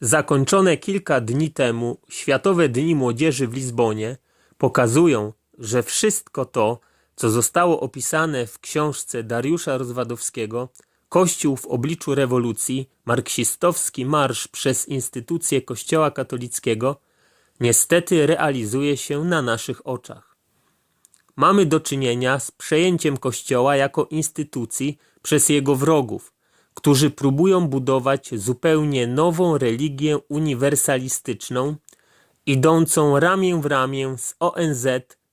Zakończone kilka dni temu Światowe Dni Młodzieży w Lizbonie pokazują, że wszystko to, co zostało opisane w książce Dariusza Rozwadowskiego Kościół w obliczu rewolucji, marksistowski marsz przez instytucje Kościoła katolickiego, niestety realizuje się na naszych oczach. Mamy do czynienia z przejęciem Kościoła jako instytucji przez jego wrogów, którzy próbują budować zupełnie nową religię uniwersalistyczną, idącą ramię w ramię z ONZ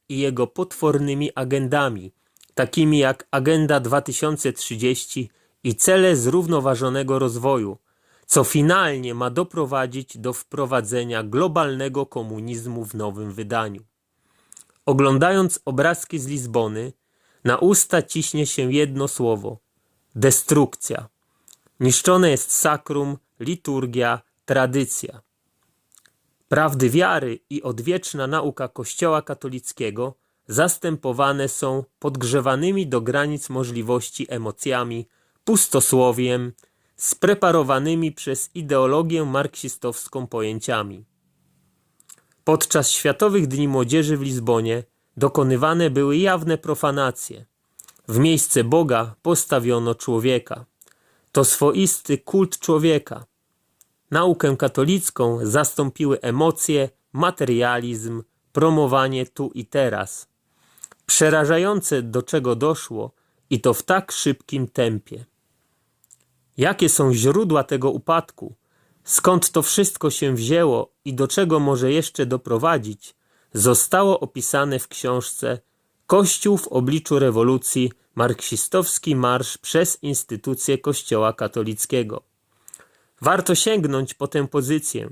i jego potwornymi agendami, takimi jak Agenda 2030 i cele zrównoważonego rozwoju, co finalnie ma doprowadzić do wprowadzenia globalnego komunizmu w nowym wydaniu. Oglądając obrazki z Lizbony, na usta ciśnie się jedno słowo destrukcja. Niszczone jest sakrum, liturgia, tradycja. Prawdy wiary i odwieczna nauka Kościoła katolickiego zastępowane są podgrzewanymi do granic możliwości emocjami, pustosłowiem, spreparowanymi przez ideologię marksistowską pojęciami. Podczas Światowych Dni Młodzieży w Lizbonie dokonywane były jawne profanacje. W miejsce Boga postawiono człowieka. To swoisty kult człowieka. Naukę katolicką zastąpiły emocje, materializm, promowanie tu i teraz. Przerażające do czego doszło i to w tak szybkim tempie. Jakie są źródła tego upadku? Skąd to wszystko się wzięło i do czego może jeszcze doprowadzić? Zostało opisane w książce Kościół w obliczu rewolucji marksistowski marsz przez instytucje Kościoła katolickiego. Warto sięgnąć po tę pozycję.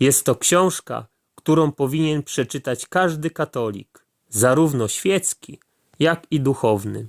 Jest to książka, którą powinien przeczytać każdy katolik, zarówno świecki, jak i duchowny.